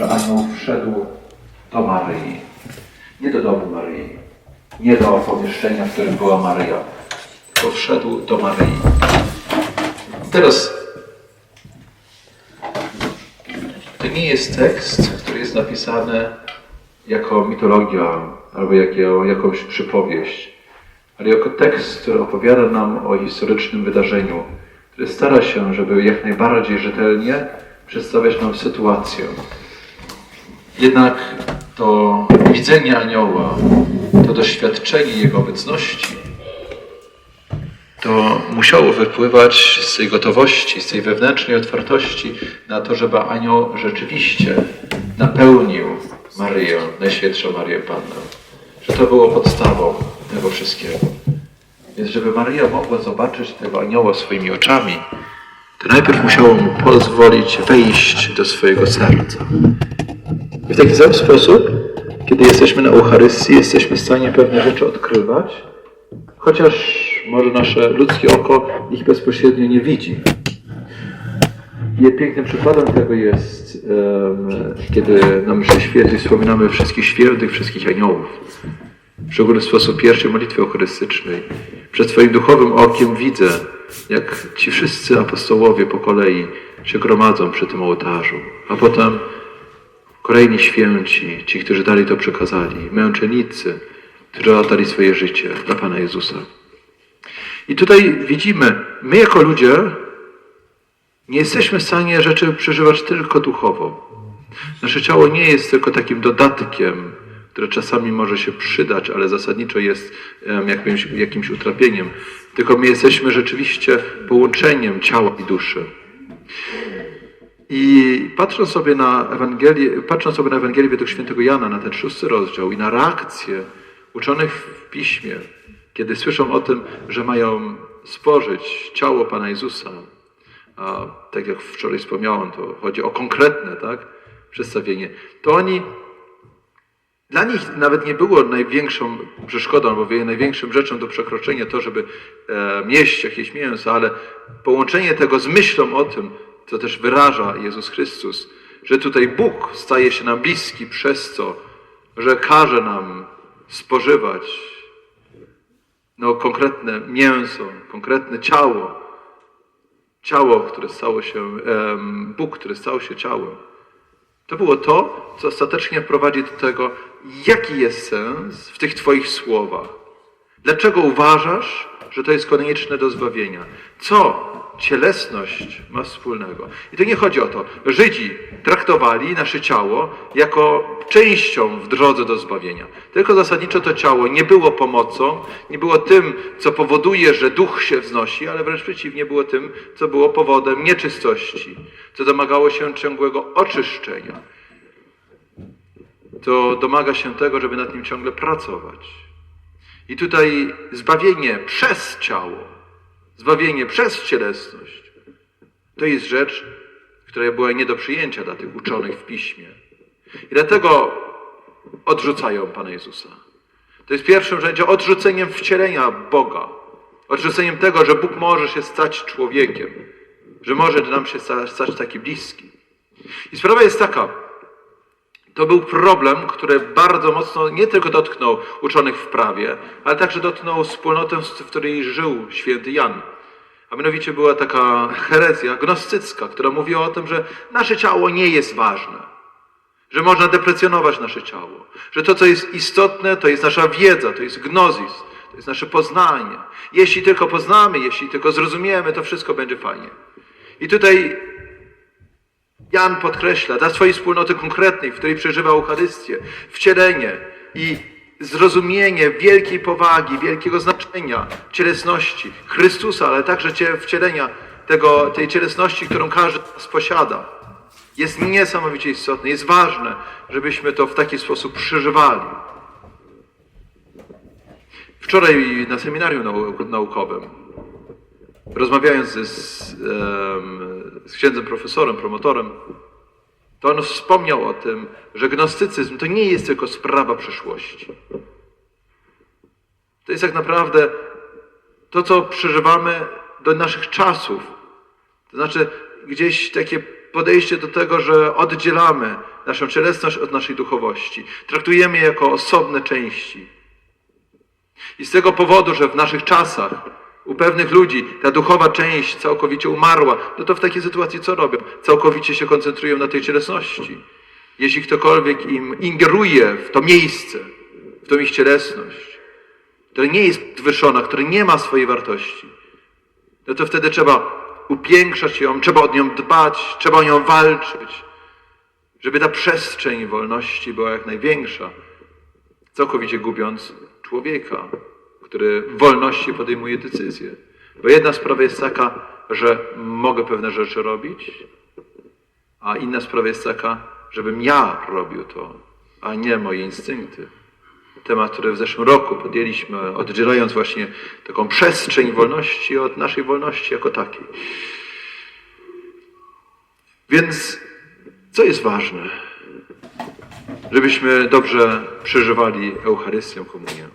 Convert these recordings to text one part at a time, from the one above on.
że anioł wszedł do Maryi. Nie do domu Maryi, nie do pomieszczenia, w którym była Maryja, tylko wszedł do Maryi. Teraz to nie jest tekst, który jest napisany jako mitologia albo jako, jakąś przypowieść, ale jako tekst, który opowiada nam o historycznym wydarzeniu, który stara się, żeby jak najbardziej rzetelnie przedstawiać nam sytuację. Jednak to widzenie anioła, to doświadczenie jego obecności, to musiało wypływać z tej gotowości, z tej wewnętrznej otwartości na to, żeby anioł rzeczywiście napełnił Maryję, Najświętszą Maryję Pannę. Że to było podstawą tego wszystkiego. Więc żeby Maryja mogła zobaczyć tego anioła swoimi oczami, to najpierw musiało mu pozwolić wejść do swojego serca. W taki sam sposób, kiedy jesteśmy na Eucharystii, jesteśmy w stanie pewne rzeczy odkrywać, chociaż może nasze ludzkie oko ich bezpośrednio nie widzi. Pięknym przykładem tego jest, kiedy na mszy świętej wspominamy wszystkich świętych, wszystkich aniołów. W szczególny sposób pierwszej modlitwy eucharystycznej. Przed swoim duchowym okiem widzę, jak ci wszyscy apostołowie po kolei się gromadzą przy tym ołtarzu, a potem kolejni święci, ci, którzy dali to przekazali, męczennicy, którzy oddali swoje życie dla Pana Jezusa. I tutaj widzimy, my jako ludzie nie jesteśmy w stanie rzeczy przeżywać tylko duchowo. Nasze ciało nie jest tylko takim dodatkiem, które czasami może się przydać, ale zasadniczo jest jakimś, jakimś utrapieniem. Tylko my jesteśmy rzeczywiście połączeniem ciała i duszy. I patrząc sobie na Ewangelię, patrząc sobie na Ewangelię według świętego Jana, na ten szósty rozdział i na reakcję uczonych w piśmie, kiedy słyszą o tym, że mają spożyć ciało Pana Jezusa, a tak jak wczoraj wspomniałem, to chodzi o konkretne tak, przedstawienie, to oni, dla nich nawet nie było największą przeszkodą, albo największą rzeczą do przekroczenia to, żeby e, jeść jakieś mięso, ale połączenie tego z myślą o tym, co też wyraża Jezus Chrystus, że tutaj Bóg staje się nam bliski przez to, że każe nam spożywać no, konkretne mięso, konkretne ciało, ciało, które stało się, em, Bóg, który stał się ciałem. To było to, co ostatecznie prowadzi do tego, jaki jest sens w tych Twoich słowach. Dlaczego uważasz, że to jest konieczne do zbawienia? Co cielesność ma wspólnego? I to nie chodzi o to. Żydzi traktowali nasze ciało jako częścią w drodze do zbawienia. Tylko zasadniczo to ciało nie było pomocą, nie było tym, co powoduje, że duch się wznosi, ale wręcz przeciwnie było tym, co było powodem nieczystości, co domagało się ciągłego oczyszczenia. To domaga się tego, żeby nad nim ciągle pracować. I tutaj zbawienie przez ciało, zbawienie przez cielesność, to jest rzecz, która była nie do przyjęcia dla tych uczonych w piśmie. I dlatego odrzucają Pana Jezusa. To jest pierwszym rzędzie odrzuceniem wcielenia Boga. Odrzuceniem tego, że Bóg może się stać człowiekiem. Że może nam się sta- stać taki bliski. I sprawa jest taka. To był problem, który bardzo mocno nie tylko dotknął uczonych w prawie, ale także dotknął wspólnotę, w której żył święty Jan. A mianowicie była taka herezja gnostycka, która mówiła o tym, że nasze ciało nie jest ważne że można deprecjonować nasze ciało, że to, co jest istotne, to jest nasza wiedza, to jest gnozis, to jest nasze poznanie. Jeśli tylko poznamy, jeśli tylko zrozumiemy, to wszystko będzie fajnie. I tutaj Jan podkreśla dla swojej wspólnoty konkretnej, w której przeżywa Eucharystię, wcielenie i zrozumienie wielkiej powagi, wielkiego znaczenia cielesności Chrystusa, ale także cie- wcielenia tego, tej cielesności, którą każdy z nas posiada jest niesamowicie istotne, jest ważne, żebyśmy to w taki sposób przeżywali. Wczoraj na seminarium nau- naukowym, rozmawiając z, z, em, z księdzem profesorem, promotorem, to on wspomniał o tym, że gnostycyzm to nie jest tylko sprawa przeszłości. To jest tak naprawdę to, co przeżywamy do naszych czasów. To znaczy gdzieś takie podejście do tego, że oddzielamy naszą cielesność od naszej duchowości. Traktujemy je jako osobne części. I z tego powodu, że w naszych czasach u pewnych ludzi ta duchowa część całkowicie umarła, no to w takiej sytuacji co robią? Całkowicie się koncentrują na tej cielesności. Jeśli ktokolwiek im ingeruje w to miejsce, w tą ich cielesność, która nie jest wyszona, która nie ma swojej wartości, no to wtedy trzeba upiększać ją, trzeba od nią dbać, trzeba o nią walczyć, żeby ta przestrzeń wolności była jak największa, całkowicie gubiąc człowieka, który w wolności podejmuje decyzje. Bo jedna sprawa jest taka, że mogę pewne rzeczy robić, a inna sprawa jest taka, żebym ja robił to, a nie moje instynkty. Temat, który w zeszłym roku podjęliśmy, oddzielając właśnie taką przestrzeń wolności od naszej wolności jako takiej. Więc co jest ważne? Żebyśmy dobrze przeżywali Eucharystię, komunię.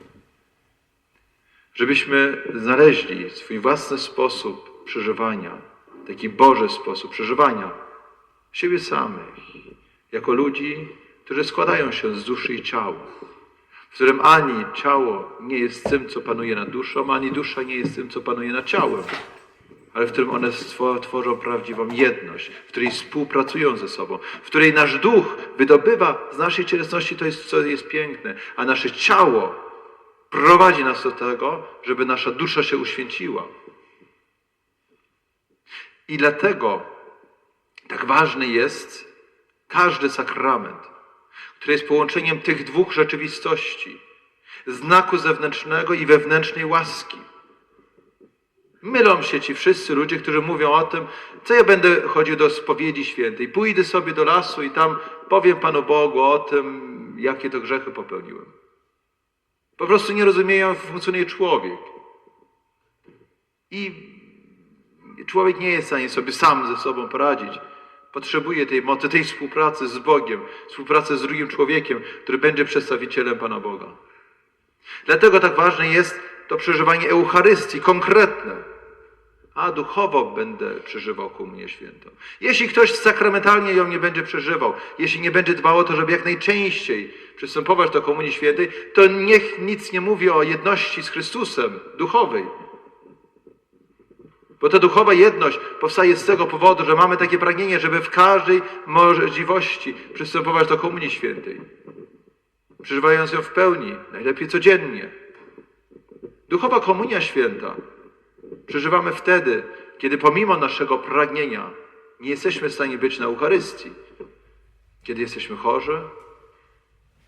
Żebyśmy znaleźli swój własny sposób przeżywania, taki Boży sposób przeżywania siebie samych, jako ludzi, którzy składają się z duszy i ciała, w którym ani ciało nie jest tym, co panuje nad duszą, ani dusza nie jest tym, co panuje nad ciałem, ale w którym one tworzą prawdziwą jedność, w której współpracują ze sobą, w której nasz duch wydobywa z naszej cielesności to, jest, co jest piękne, a nasze ciało prowadzi nas do tego, żeby nasza dusza się uświęciła. I dlatego tak ważny jest każdy sakrament, który jest połączeniem tych dwóch rzeczywistości, znaku zewnętrznego i wewnętrznej łaski. Mylą się ci wszyscy ludzie, którzy mówią o tym, co ja będę chodził do spowiedzi świętej. Pójdę sobie do lasu i tam powiem Panu Bogu o tym, jakie to grzechy popełniłem. Po prostu nie rozumieją, jak funkcjonuje człowiek. I człowiek nie jest w stanie sobie sam ze sobą poradzić. Potrzebuje tej mocy, tej współpracy z Bogiem, współpracy z drugim człowiekiem, który będzie przedstawicielem Pana Boga. Dlatego tak ważne jest to przeżywanie Eucharystii, konkretne. A duchowo będę przeżywał Komunię Świętą. Jeśli ktoś sakramentalnie ją nie będzie przeżywał, jeśli nie będzie dbał o to, żeby jak najczęściej przystępować do Komunii Świętej, to niech nic nie mówi o jedności z Chrystusem duchowej. Bo ta duchowa jedność powstaje z tego powodu, że mamy takie pragnienie, żeby w każdej możliwości przystępować do Komunii Świętej. Przeżywając ją w pełni, najlepiej codziennie. Duchowa Komunia Święta przeżywamy wtedy, kiedy pomimo naszego pragnienia nie jesteśmy w stanie być na Eucharystii. Kiedy jesteśmy chorzy,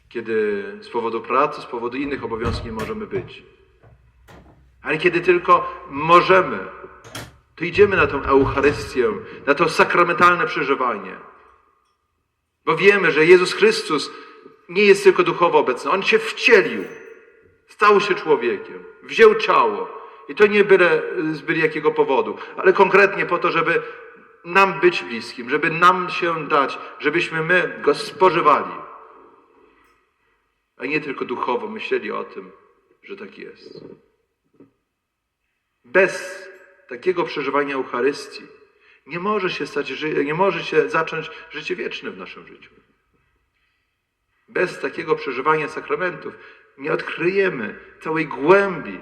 kiedy z powodu pracy, z powodu innych obowiązków nie możemy być. Ale kiedy tylko możemy, to idziemy na tą Eucharystię, na to sakramentalne przeżywanie. Bo wiemy, że Jezus Chrystus nie jest tylko duchowo obecny. On się wcielił, stał się człowiekiem, wziął ciało. I to nie byle z jakiego powodu, ale konkretnie po to, żeby nam być bliskim, żeby nam się dać, żebyśmy my go spożywali. A nie tylko duchowo myśleli o tym, że tak jest. Bez takiego przeżywania Eucharystii nie może się stać, nie może się zacząć życie wieczne w naszym życiu. Bez takiego przeżywania sakramentów nie odkryjemy całej głębi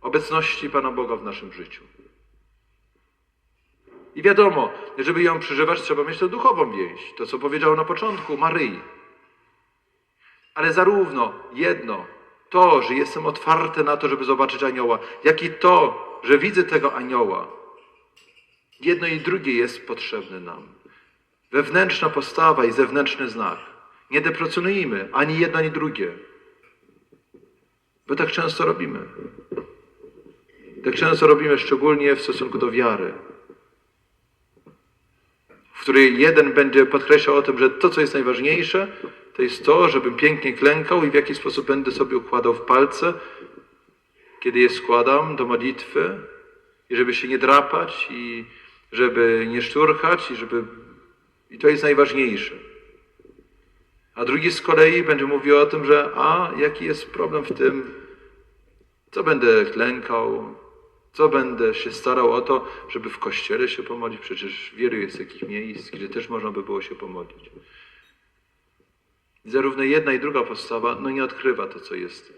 obecności Pana Boga w naszym życiu. I wiadomo, żeby ją przeżywać, trzeba mieć tę duchową więź. To, co powiedział na początku Maryi. Ale zarówno jedno, to, że jestem otwarty na to, żeby zobaczyć anioła, jak i to, że widzę tego anioła, jedno i drugie jest potrzebne nam. Wewnętrzna postawa i zewnętrzny znak. Nie deprecjonujmy ani jedno, ani drugie. Bo tak często robimy. Tak często robimy szczególnie w stosunku do wiary, w której jeden będzie podkreślał o tym, że to, co jest najważniejsze, to jest to, żebym pięknie klękał i w jaki sposób będę sobie układał w palce, kiedy je składam do modlitwy, i żeby się nie drapać, i żeby nie szturchać, i żeby. I to jest najważniejsze. A drugi z kolei będzie mówił o tym, że a jaki jest problem w tym, co będę klękał, co będę się starał o to, żeby w kościele się pomodlić. Przecież wielu jest takich miejsc, gdzie też można by było się pomodlić. I zarówno jedna i druga postawa no nie odkrywa to, co jest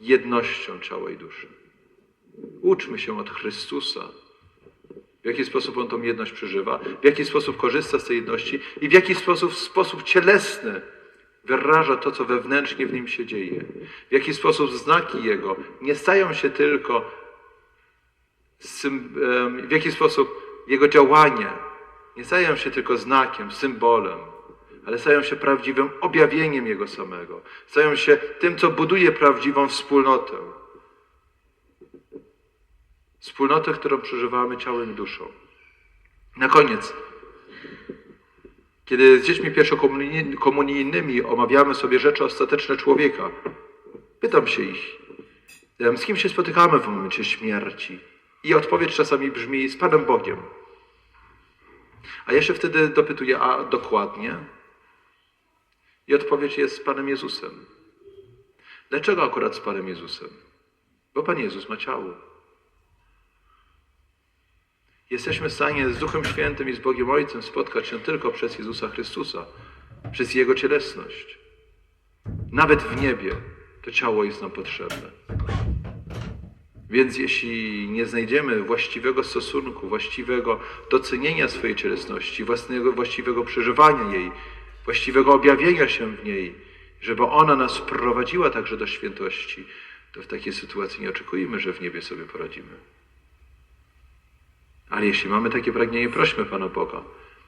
jednością ciała i duszy. Uczmy się od Chrystusa, w jaki sposób On tą jedność przeżywa, w jaki sposób korzysta z tej jedności i w jaki sposób, w sposób cielesny wyraża to, co wewnętrznie w Nim się dzieje. W jaki sposób znaki Jego nie stają się tylko, w jaki sposób Jego działania nie stają się tylko znakiem, symbolem, ale stają się prawdziwym objawieniem Jego samego. Stają się tym, co buduje prawdziwą wspólnotę. Wspólnotę, którą przeżywamy ciałem i duszą. Na koniec, kiedy z dziećmi pierwszokomunijnymi omawiamy sobie rzeczy ostateczne człowieka, pytam się ich, z kim się spotykamy w momencie śmierci? I odpowiedź czasami brzmi z Panem Bogiem. A ja się wtedy dopytuję, a dokładnie? I odpowiedź jest z Panem Jezusem. Dlaczego akurat z Panem Jezusem? Bo Pan Jezus ma ciało. Jesteśmy w stanie z Duchem Świętym i z Bogiem Ojcem spotkać się tylko przez Jezusa Chrystusa, przez Jego cielesność. Nawet w niebie to ciało jest nam potrzebne. Więc jeśli nie znajdziemy właściwego stosunku, właściwego docenienia swojej cielesności, własnego, właściwego przeżywania jej, właściwego objawienia się w niej, żeby ona nas prowadziła także do świętości, to w takiej sytuacji nie oczekujmy, że w niebie sobie poradzimy. Ale jeśli mamy takie pragnienie, prośmy Pana Boga.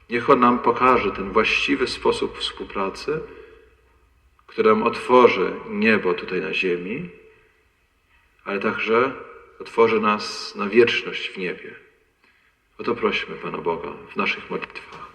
Niech On nam pokaże ten właściwy sposób współpracy, który nam otworzy niebo tutaj na ziemi, ale także otworzy nas na wieczność w niebie. O to prośmy Pana Boga w naszych modlitwach.